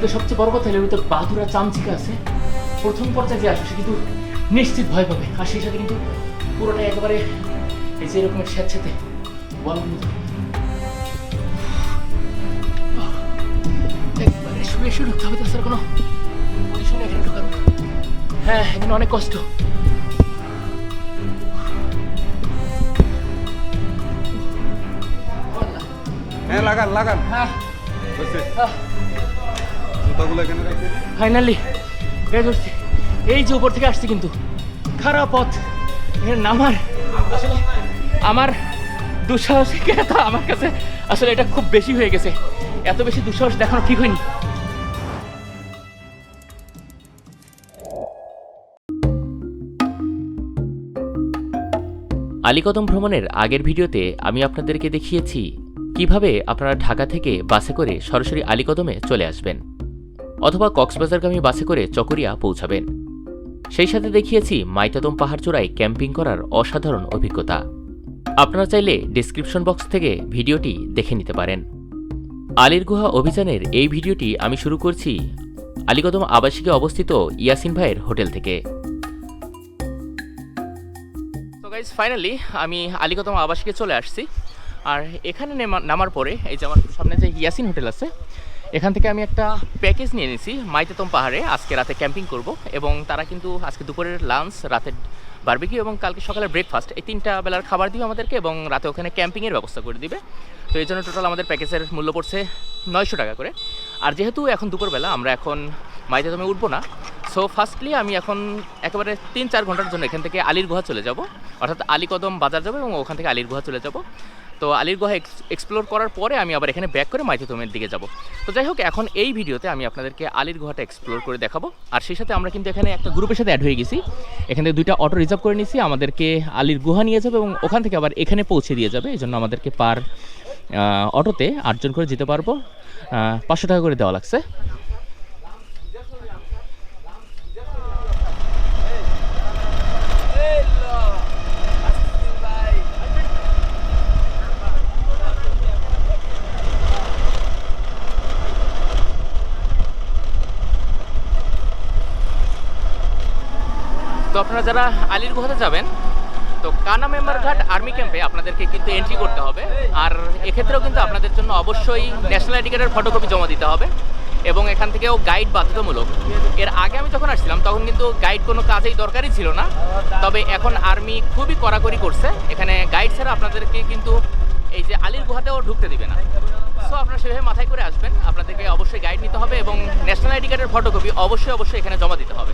ভয়াবহ তো ভিতরে সবচেয়ে বড় কথা এর ভিতরে বাদুরা চামচিকা আছে প্রথম পর্যায়ে যে আসবে সে কিন্তু নিশ্চিত ভয় পাবে। আর সেই সাথে কিন্তু পুরোটা একেবারে এই যে এরকমের স্যাঁতস্যাঁতে বলার মতো একবারে শুয়ে শুয়ে ঢুকতে হবে তাছাড়া কোনো পজিশনে এখানে ঢোকার। হ্যাঁ এখানে অনেক কষ্ট। হ্যাঁ লাগান লাগান। হ্যাঁ। হ্যাঁ জুতাগুলো এখানে রাখি। ফাইনালি বের করছি এই যে উপর থেকে আসছি কিন্তু। খারাপ পথ। এখানে নামার আসলে আমার দুঃসাহসিকতা আমার কাছে আসলে এটা খুব বেশি হয়ে গেছে। এত বেশি দুঃসাহস দেখানো ঠিক হয়নি। আলীকদম ভ্রমণের আগের ভিডিওতে আমি আপনাদেরকে দেখিয়েছি কীভাবে আপনারা ঢাকা থেকে বাসে করে সরাসরি আলীকদমে চলে আসবেন। অথবা কক্সবাজারগামী বাসে করে চকরিয়া পৌঁছাবেন। সেই সাথে দেখিয়েছি মাইতাদম পাহাড়চূড়ায় ক্যাম্পিং করার অসাধারণ অভিজ্ঞতা। আপনারা চাইলে ডিসক্রিপশন বক্স থেকে ভিডিওটি দেখে নিতে পারেন। আলীর গুহা অভিযানের এই ভিডিওটি আমি শুরু করছি আলীকদম আবাসিকে অবস্থিত ইয়াসিন ভাইয়ের হোটেল থেকে। গাইজ ফাইনালি আমি আলিকতম আবাসিকে চলে আসছি। আর এখানে নেমা- নামার পরে এই যে আমার সামনে যে ইয়াসিন হোটেল আছে এখান থেকে আমি একটা প্যাকেজ নিয়ে নিয়েছি মাইতেতম পাহাড়ে। আজকে রাতে ক্যাম্পিং করব এবং তারা কিন্তু আজকে দুপুরের লাঞ্চ রাতের বার্বিকি এবং কালকে সকালের ব্রেকফাস্ট এই তিনটা বেলার খাবার দিবে আমাদেরকে এবং রাতে ওখানে ক্যাম্পিংয়ের ব্যবস্থা করে দিবে। তো এই জন্য টোটাল আমাদের প্যাকেজের মূল্য পড়ছে নয়শো টাকা করে। আর যেহেতু এখন দুপুরবেলা, আমরা এখন মাইতেতমে উঠবো না সো ফার্স্টলি আমি এখন একেবারে তিন চার ঘণ্টার জন্য এখান থেকে আলির গুহা চলে যাব। অর্থাৎ আলীকদম বাজার যাব এবং ওখান থেকে আলীর গুহা চলে যাব। তো আলির গুহা এক্সপ্লোর করার পরে আমি আবার এখানে ব্যাক করে মাইথতমের দিকে যাব। তো যাই হোক, এখন এই ভিডিওতে আমি আপনাদেরকে আলির গুহাটা এক্সপ্লোর করে দেখাবো। আর সেই সাথে আমরা কিন্তু এখানে একটা গ্রুপের সাথে অ্যাড হয়ে গেছি। এখান থেকে দুইটা অটো রিজার্ভ করে নিয়েছি, আমাদেরকে আলির গুহা নিয়ে যাবে এবং ওখান থেকে আবার এখানে পৌঁছে দিয়ে যাবে। এই জন্য আমাদেরকে পার অটোতে আটজন করে যেতে পারব। পাঁচশো টাকা করে দেওয়া লাগছে। তো আপনারা যারা আলির গুহাতে যাবেন তো কানা মেম্বার ঘাট আর্মি ক্যাম্পে আপনাদেরকে কিন্তু এন্ট্রি করতে হবে। আর এক্ষেত্রেও কিন্তু আপনাদের জন্য অবশ্যই ন্যাশনাল আইডি কার্ডের ফটোকপি জমা দিতে হবে এবং এখান থেকেও গাইড বাধ্যতামূলক। এর আগে আমি যখন আসছিলাম, তখন কিন্তু গাইড কোনো কাজেই দরকারই ছিল না। তবে এখন আর্মি খুবই কড়াকড়ি করছে। এখানে গাইড ছাড়া আপনাদেরকে কিন্তু এই যে আলীর গুহাতেও ঢুকতে দিবে না। সো আপনারা সেভাবে মাথায় করে আসবেন। আপনাদেরকে অবশ্যই গাইড নিতে হবে এবং ন্যাশনাল আইডি কার্ডের ফটোকপি অবশ্যই অবশ্যই এখানে জমা দিতে হবে।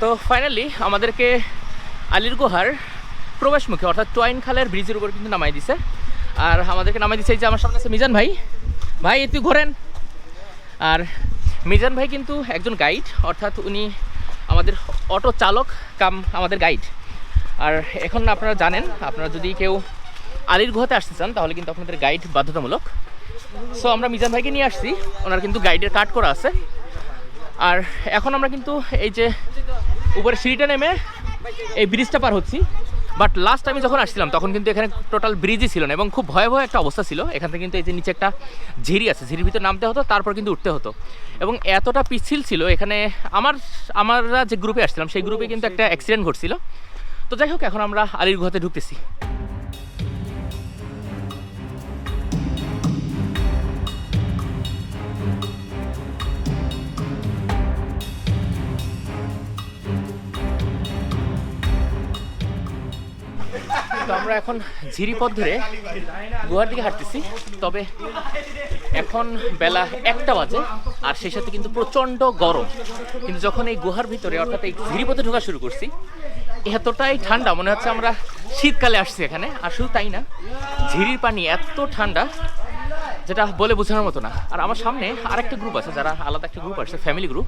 তো ফাইনালি আমাদেরকে আলির গুহার প্রবেশমুখী, অর্থাৎ টয়েন খালের ব্রিজের উপর কিন্তু নামাই দিছে। আর আমাদেরকে নামাই দিছে এই যে আমার সামনে আছে মিজান ভাই। ভাই, একটু ঘোরেন। আর মিজান ভাই কিন্তু একজন গাইড অর্থাৎ উনি আমাদের অটো চালক, কাম আমাদের গাইড আর এখন আপনারা জানেন, আপনারা যদি কেউ আলির গুহাতে আসতে চান, তাহলে কিন্তু আপনাদের গাইড বাধ্যতামূলক। সো আমরা মিজান ভাইকে নিয়ে আসছি। ওনার কিন্তু গাইডের কার্ড করা আছে। আর এখন আমরা কিন্তু এই যে উপরে সিঁড়িটা নেমে এই ব্রিজটা পার হচ্ছি। বাট লাস্ট আমি যখন আসছিলাম, তখন কিন্তু এখানে টোটাল ব্রিজই ছিল না এবং খুব ভয়াবহ একটা অবস্থা ছিল। এখান থেকে কিন্তু এই যে নিচে একটা ঝিরি আছে, ঝিরির ভিতরে নামতে হতো, তারপর কিন্তু উঠতে হতো। এবং এতটা পিছিল ছিল, এখানে আমার, আমরা যে গ্রুপে আসছিলাম, সেই গ্রুপে কিন্তু একটা অ্যাক্সিডেন্ট ঘটছিল। তো যাই হোক, এখন আমরা আলির গুহাতে ঢুকতেছি। আমরা এখন ঝিরিপথ ধরে গুহার দিকে হাঁটতেছি। তবে এখন বেলা একটা বাজে, আর সেই সাথে কিন্তু প্রচণ্ড গরম। কিন্তু যখন এই গুহার ভিতরে, অর্থাৎ এই ঝিরিপথে ঢোকা শুরু করছি, এতটাই ঠান্ডা, মনে হচ্ছে আমরা শীতকালে আসছি এখানে। আর শুধু তাই না, ঝিরির পানি এত ঠান্ডা, যেটা বলে বোঝানোর মতো না। আর আমার সামনে আরেকটা গ্রুপ আছে, যারা আলাদা একটা গ্রুপ আছে ফ্যামিলি গ্রুপ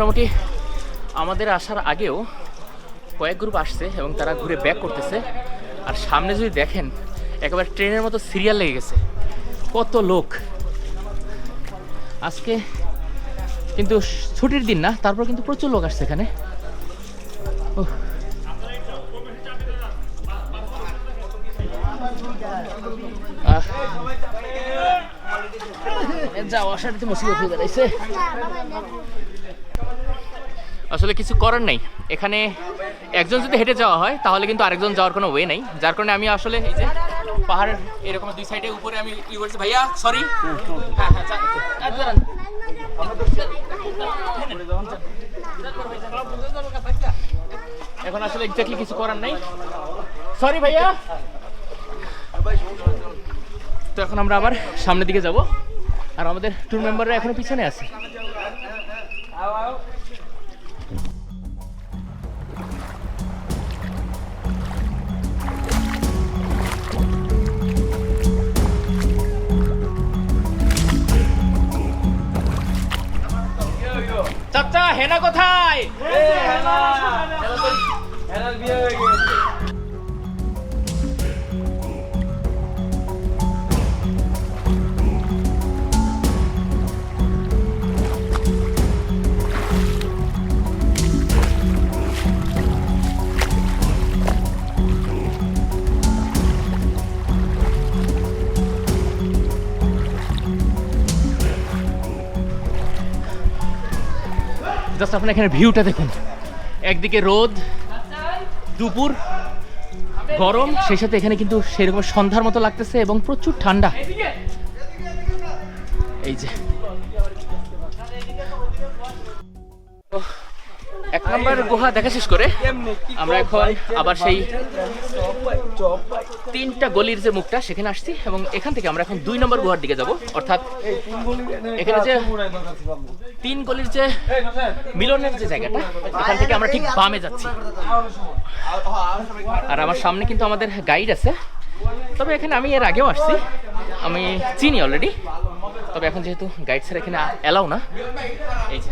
মোটামুটি আমাদের আসার আগেও কয়েক গ্রুপ আসছে এবং তারা ঘুরে ব্যাক করতেছে। আর সামনে যদি দেখেন, একেবারে ট্রেনের মতো সিরিয়াল লেগে গেছে। কত লোক। আজকে কিন্তু ছুটির দিন না, তারপর কিন্তু প্রচুর লোক আসছে এখানে। যাওয়া আসার মুসিবত হয়ে দাঁড়াইছে। আসলে কিছু করার নেই। এখানে একজন যদি হেঁটে যাওয়া হয়, তাহলে কিন্তু আরেকজন যাওয়ার কোনো ওয়ে নেই। যার কারণে আমি আসলে এই যে পাহাড়ের এরকম দুই সাইডে উপরে আমি ই করছি ভাইয়া সরি হ্যাঁ হ্যাঁ। এখন আসলে এক্স্যাক্টলি কিছু করার নেই। সরি ভাইয়া। তো এখন আমরা আবার সামনের দিকে যাব। আর আমাদের ট্যুর মেম্বাররা এখনও পিছনে আছে। চাচা হেনা কোথায়? জাস্ট আপনি এখানে ভিউটা দেখুন। একদিকে রোদ, দুপুর, গরম, সেই সাথে এখানে কিন্তু সেরকম সন্ধ্যার মতো লাগতেছে এবং প্রচুর ঠান্ডা। এই যে নম্বর গুহা দেখা শেষ করে। আমরা এখন আবার সেই তিনটা গলির যে মুখটা, সেখানে আসছি এবং এখান থেকে আমরা এখন দুই নম্বর গুহার দিকে যাব। অর্থাৎ এখানে যে তিন গলির যে মিলনের যে জায়গাটা, এখান থেকে আমরা ঠিক বামে যাচ্ছি। আর আমার সামনে কিন্তু আমাদের গাইড আছে। তবে এখানে আমি এর আগেও আসছি। আমি চিনি অলরেডি তবে এখন যেহেতু গাইড স্যার এখানে এলাও না, এই যে।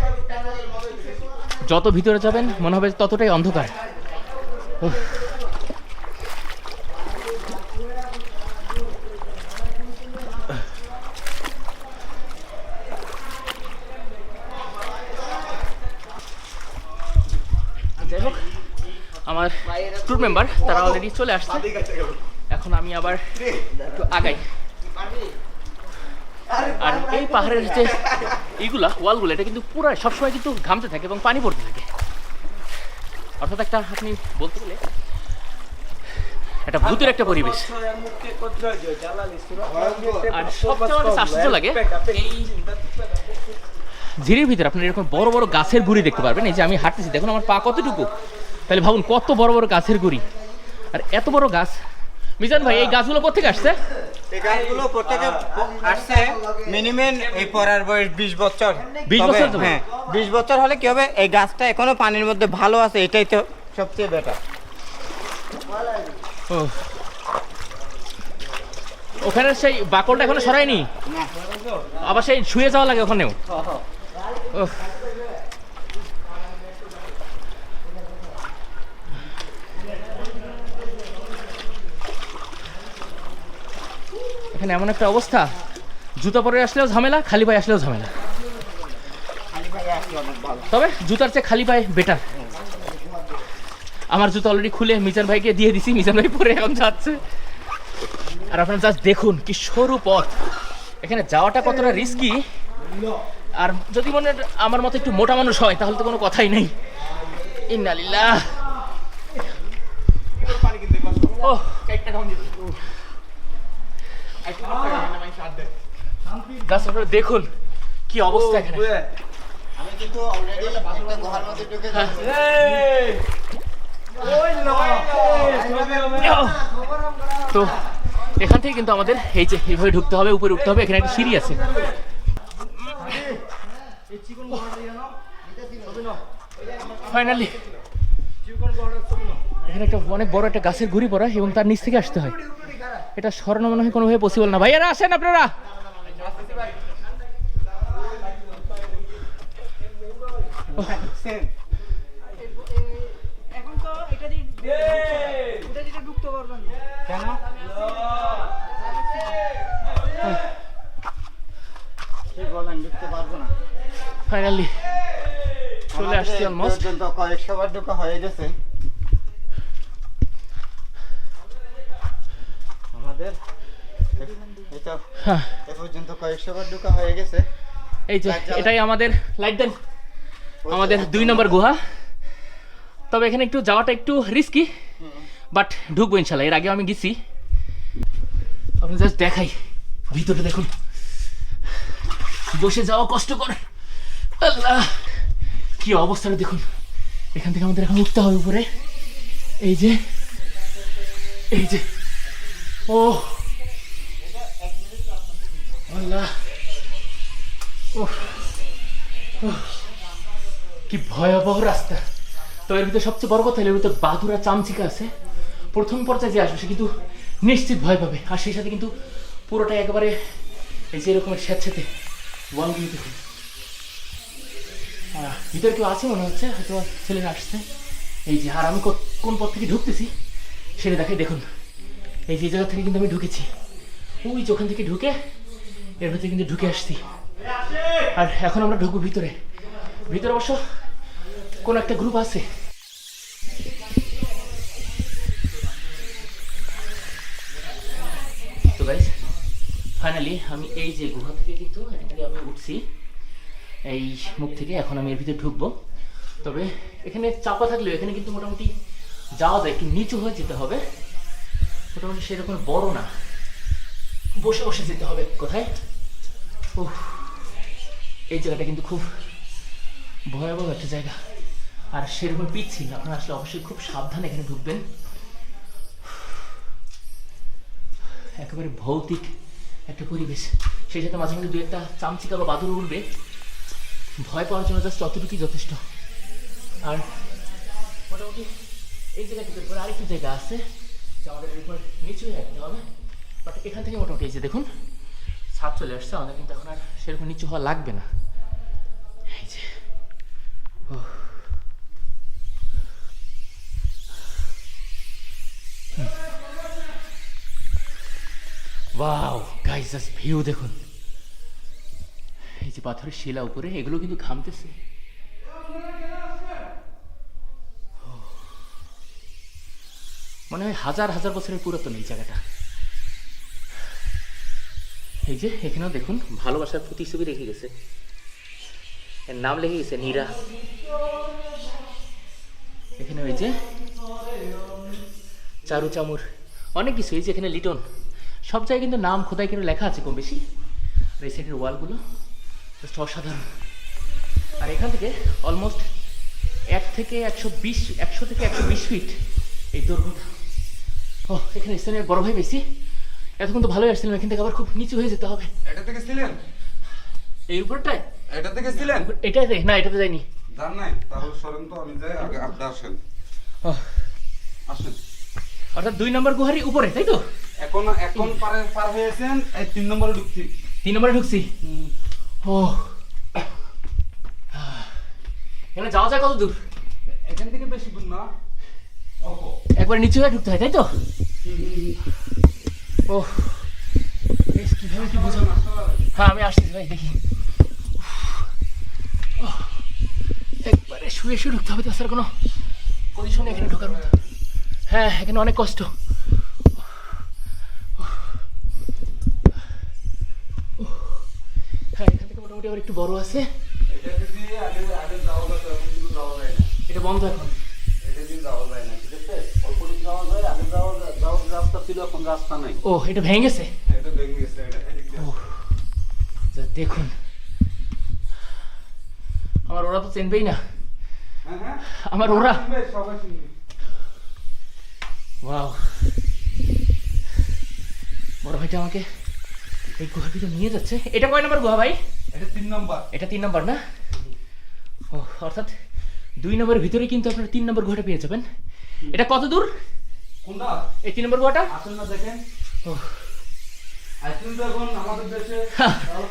যত ভিতরে যাবেন, মনে হবে ততটাই অন্ধকার। উফ। যাই হোক, আমার ট্যুর মেম্বার তারা অলরেডি চলে আসছে। এখন আমি আবার একটু আগাই। আর এই পাহাড়ের যে এইগুলা ওয়ালগুলো এটা কিন্তু পুরো সবসময় কিন্তু ঘামতে থাকে এবং পানি পড়তে থাকে। অর্থাৎ একটা আপনি বলতে গেলে একটা ভূতের একটা পরিবেশ। আর সবচেয়ে আমার আশ্চর্য লাগে এই ঝিরির ভিতরে আপনার এরকম বড় বড় গাছের গুড়ি দেখতে পারবেন। এই যে আমি হাঁটতেছি দেখুন আমার পা কতটুকু। তাহলে ভাবুন কত বড় বড় গাছের গুড়ি। আর এত বড় গাছ। মিজান ভাই এই গাছগুলো কোথেকে আসছে? এই গাছগুলো প্রত্যেকে আসছে মিনিমাম এই পড়ার বয়স বিশ বছর। 20 তবে, বছর হ্যাঁ বিশ বছর হলে কি হবে? এই গাছটা এখনও পানির মধ্যে ভালো আছে এটাই তো সবচেয়ে বেটার ওখানে সেই বাকলটা এখনও সরায়নি? আবার সেই শুয়ে যাওয়া লাগে ওখানেও? এখানে এমন একটা অবস্থা, জুতা পরে আসলেও ঝামেলা, খালি পায়ে আসলেও ঝামেলা। তবে জুতার চেয়ে খালি পায়ে বেটার আমার জুতা অলরেডি খুলে মিজান ভাইকে দিয়ে দিছি, মিজান ভাই পরে এখন যাচ্ছে। আর আপনারা জাস্ট দেখুন কি সরু পথ। এখানে যাওয়াটা কতটা রিস্কি আর যদি মনে আমার মতো একটু মোটা মানুষ হয়, তাহলে তো কোনো কথাই নেই। ইন্নালিল্লাহ। ও দেখুন কি অবস্থা এখানে তো এখান থেকে কিন্তু আমাদের এই যে এইভাবে ঢুকতে হবে উপরে উঠতে হবে এখানে একটা সিঁড়ি আছে ফাইনালি এখানে একটা অনেক বড় একটা গাছের ঘুরি পড়া এবং তার নিচ থেকে আসতে হয়। এটা সরানো মনে হয় কোনোভাবে পসিবল না। ভাইয়ারা আসেন আপনারা। ফাইনালি চলে আসছি অলমোস্ট কয়েকশো বার ঢোকা হয়ে গেছে। আমাদের। এটা হ্যাঁ। এ পর্যন্ত কয়েকশো বার ঢোকা হয়ে গেছে। এই যে এটাই আমাদের লাইট দেন আমাদের দুই নম্বর গুহা। তবে এখানে একটু যাওয়াটা একটু রিস্কি বাট ঢুকবো ইনশাল্লাহ। এর আগে আমি গেছি। আপনি জাস্ট দেখাই। ভিতরে দেখুন। বসে যাওয়া কষ্টকর। আল্লাহ কি অবস্থাটা দেখুন। এখান থেকে আমাদের এখন উঠতে হবে উপরে। এই যে এই যে। ও আল্লাহ। কি ভয়াবহ রাস্তা। তো এর ভিতরে সবচেয়ে বড় কথা এর ভিতরে বাদুরা চামচিকা আছে। প্রথম পর্যায়ে যে আসবে, সে কিন্তু নিশ্চিত ভয় পাবে। আর সেই সাথে কিন্তু পুরোটা একেবারে এই যে এরকমের স্যাঁতস্যাঁতে দেখুন ভিতরে কেউ আছে মনে হচ্ছে? হয়তো ছেলেরা আসছে। এই যে, আর আমি কোন পথ থেকে ঢুকতেছি, সেটা দেখাই, দেখুন। এই যে জায়গা থেকে কিন্তু আমি ঢুকেছি। ওই যে ওখান থেকে ঢুকে এর ভিতরে কিন্তু ঢুকে আসছি। আর এখন আমরা ঢুকবো ভিতরে। ভিতরে অবশ্য কোন একটা গ্রুপ আছে। তো গাইস ফাইনালি আমি এই যে গুহা থেকে কিন্তু আমি উঠছি। এই মুখ থেকে এখন আমি এর ভিতরে ঢুকবো। তবে এখানে চাপা থাকলেও এখানে কিন্তু মোটামুটি যাওয়া যায়, একটু নিচু হয়ে যেতে হবে। মোটামুটি সেরকম বড় না। বসে বসে যেতে হবে। কোথায়? ও এই জায়গাটা কিন্তু খুব ভয়াবহ একটা জায়গা। আর সেরকম পিচ্ছিল আপনারা আসলে অবশ্যই খুব সাবধানে এখানে ঢুকবেন। একেবারে ভৌতিক একটা পরিবেশ। সেই সাথে মাঝে মাঝে দু একটা চামচিকা বা বাদুর উঠবে ভয় পাওয়ার জন্য জাস্ট ততটুকুই যথেষ্ট। আর মোটামুটি এই এরপরে আরেকটু জায়গা আছে। আমাদের এরপর নিচু বাট এখান থেকে মোটামুটি এই দেখুন, ছাদ চলে আসছে, আমাদের কিন্তু এখন আর সেরকম নিচু হওয়া লাগবে না। এই যে ওয়াও গাইস জাস্ট ভিউ দেখুন। এই যে পাথরের শিলা উপরে, এগুলো কিন্তু ঘামতেছে। মনে হয় হাজার হাজার বছরের পুরাতন এই জায়গাটা। এই যে, এখানেও দেখুন, ভালোবাসার প্রতিচ্ছবি রেখে গেছে। এর নাম লিখে গেছে নীরা। এখানে ওই যে চারু চামুর অনেক কিছু। এই যে এখানে লিটন, সব জায়গায় কিন্তু নাম খোদাই করে লেখা আছে কম বেশি। আর এই সাইডের ওয়ালগুলো জাস্ট অসাধারণ। আর এখান থেকে অলমোস্ট এক থেকে একশো বিশ, একশো থেকে একশো বিশ ফিট এই দৈর্ঘ্যটা। ও এখানে স্থানীয় বড় ভাই বেশি এতক্ষণ তো ভালোই আসছিলাম এখান থেকে আবার খুব নিচু হয়ে যেতে হবে। এটা থেকে ছিলেন? এই উপরটায়? এটা থেকে ছিলেন? এটাতে? না এটাতে যাইনি। জান নাই তাহলে সরেন তো আমি যাই আগে আপনি আসেন। আসেন। অর্থাৎ দুই নম্বর গুহারি উপরে তাই তো? এখন এখন পারে পার হয়েছেন এই তিন নম্বরে ঢুকছি। তিন নম্বরে ঢুকছি? ও। এখানে যাওয়া যায় কত দূর এখান থেকে বেশি দূর না। একবার নিচু হয়ে ঢুকতে হয় তাই তো? ও কীভাবে কি হ্যাঁ আমি আসতেছি ভাই দেখি। একবারে শুয়ে শুয়ে ঢুকতে হবে তো তাছাড়া কোনো পজিশনে এখানে ঢোকার মতো। হ্যাঁ এখানে অনেক কষ্ট। হ্যাঁ এখান থেকে মোটামুটি আবার একটু বড় আছে। এটা বন্ধ আগে ও এটা ভেঙে গেছে দেখুন। আমার ওরা তো চেনবেই না। আমার ওরা ওয়াও। বড় ভাইটা আমাকে এই গুহার ভিতরে নিয়ে যাচ্ছে। এটা কয় নম্বর গুহা ভাই? এটা তিন নম্বর। এটা তিন নম্বর না? ও অর্থাৎ দুই নম্বরের ভিতরে কিন্তু আপনারা তিন নম্বর গুহাটা পেয়ে যাবেন। এটা কত দূর? কোনটা? এই তিন নম্বর গুহাটা? আসেন না দেখেন? আইসক্রিম তো এখন আমাদের দেশে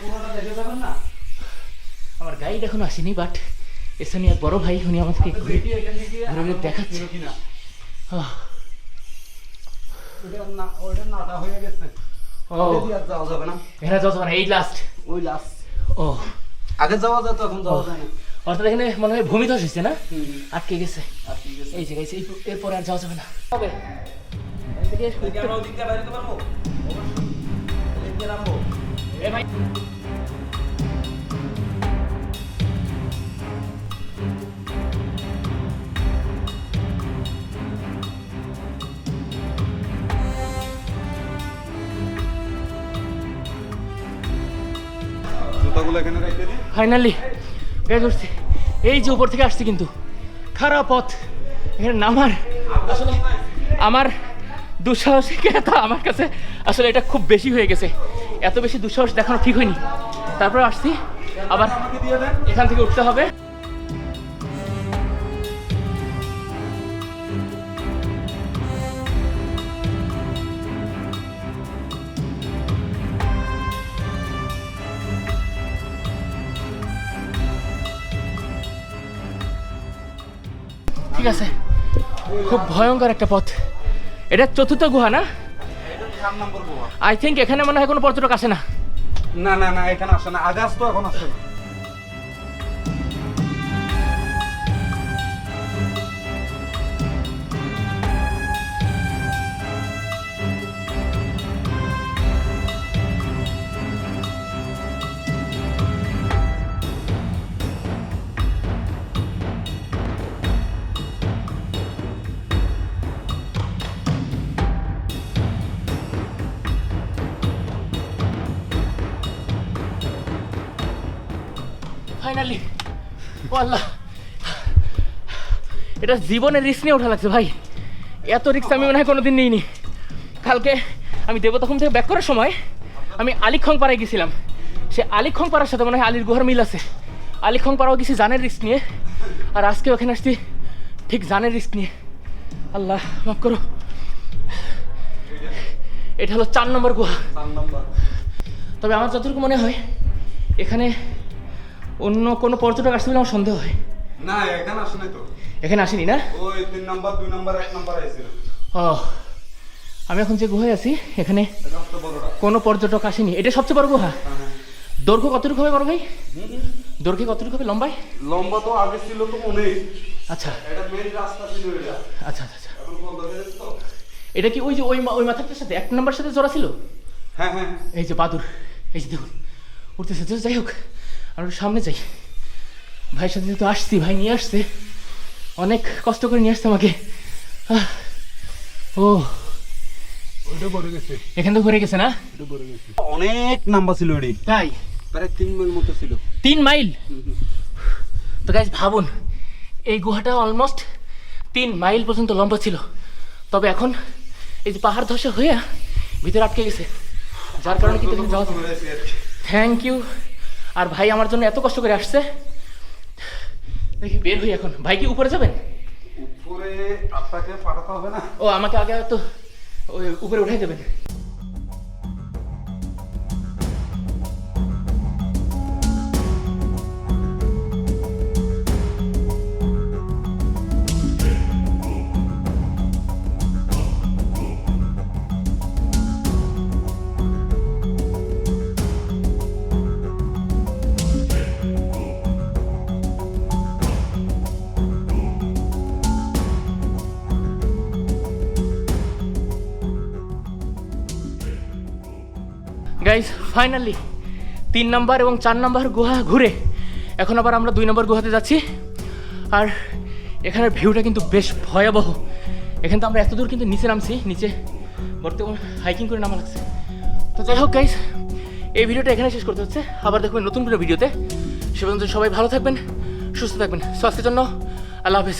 পুরোটা দেখে যাবেন না? আমার গাইড এখন আসেনি বাট বড় ভাই উনি আমাদেরকে ঘুরে ঘুরে ঘুরে দেখাচ্ছে। যাওয়া এখানে আগে যাওয়া যেত এখন যাওয়া যায় না। অর্থাৎ এখানে মনে হয় ভূমিধস হয়েছে না। আটকে গেছে। এই জায়গায় এই- এরপরে আর যাওয়া যাবে না। হবে। ফাইনালি গায়ে ধরছি এই যে উপর থেকে আসছে কিন্তু। খারাপ পথ। এখানে নামার আসলে আমার দুঃসাহসিকতা আমার কাছে আসলে এটা খুব বেশি হয়ে গেছে। এত বেশি দুঃসাহস দেখানো ঠিক হয়নি। তারপরে আসছি, আবার এখান থেকে উঠতে হবে। ঠিক আছে। খুব ভয়ঙ্কর একটা পথ। এটা চতুর্থ গুহা না? আই থিঙ্ক এখানে মনে হয় কোনো পর্যটক আসে না। না না না এখানে আসে না। আগাছ তো এখন আসে ফাইনালি আল্লাহ এটা জীবনের রিস্ক নিয়ে ওঠা লাগছে ভাই। এত রিস্ক আমি মনে হয় কোনোদিন নিইনি। কালকে আমি দেবতখন থেকে ব্যাক করার সময় আমি আলিখং পাড়ায় গেছিলাম। সে আলিখং পাড়ার সাথে মনে হয় আলির গুহার মিল আছে। আলিখং পাড়াও গেছি জানের রিস্ক নিয়ে। আর আজকে ওখানে আসছি ঠিক জানের রিস্ক নিয়ে। আল্লাহ মাফ করো। এটা হলো চার নম্বর গুহা। তবে আমার যতটুকু মনে হয় এখানে অন্য কোনো পর্যটক আসছে বলে আমার সন্দেহ হয়। না এখানে আসে নাই তো। এখানে আসেনি না? ওই তিন নম্বর দুই নম্বর এক নম্বর আইছিল ও আমি এখন যে গুহায় আছি এখানে কোনো পর্যটক আসেনি। এটা সবচেয়ে বড় গুহা? হ্যাঁ, হ্যাঁ। দৈর্ঘ্য কতটুকু হবে বড় ভাই? দৈর্ঘ্য কতটুকু হবে? লম্বায়? লম্বা তো আগে ছিল তো অনেক। আচ্ছা। এটা মেইন রাস্তা ছিল এটা। আচ্ছা আচ্ছা আচ্ছা। এটা কি ওই যে ওই ওই মাথাটার সাথে এক নম্বর সাথে জোড়া ছিল? হ্যাঁ হ্যাঁ হ্যাঁ। এই যে বাদুর এই যে দেখুন উঠতেছে। যাই হোক আমরা সামনে যাই। ভাইয়ের সাথে যেহেতু আসছি ভাই নিয়ে আসছে। অনেক কষ্ট করে নিয়ে আসছে আমাকে। ও। এখান থেকে ঘুরে গেছে না? অনেক নাম্বার ছিল এটি। তাই? প্রায় তিন মাইল মতো ছিল। তিন মাইল? তো গাইজ ভাবুন এই গুহাটা অলমোস্ট তিন মাইল পর্যন্ত লম্বা ছিল। তবে এখন এই যে পাহাড় ধসে হয়ে ভিতরে আটকে গেছে। যার কারণে কিন্তু যাওয়া না। থ্যাংক ইউ আর ভাই আমার জন্য এত কষ্ট করে আসছে। দেখি বের হই এখন। ভাই কি উপরে যাবেন? উপরে আপনাকে পাঠাতে হবে না। ও আমাকে আগে তো ওই উপরে উঠাই দেবেন। গাইজ ফাইনালি তিন নম্বর এবং চার নম্বর গুহা ঘুরে এখন আবার আমরা দুই নম্বর গুহাতে যাচ্ছি। আর এখানের ভিউটা কিন্তু বেশ ভয়াবহ। এখান তো আমরা এত দূর কিন্তু নিচে নামছি, নিচে বর্তমান হাইকিং করে নামা লাগছে। তো যাই হোক গাইজ এই ভিডিওটা এখানে শেষ করতে হচ্ছে। আবার দেখবেন নতুন করে ভিডিওতে। সে পর্যন্ত সবাই ভালো থাকবেন, সুস্থ থাকবেন। সো আজকের জন্য আল্লাহ হাফেজ।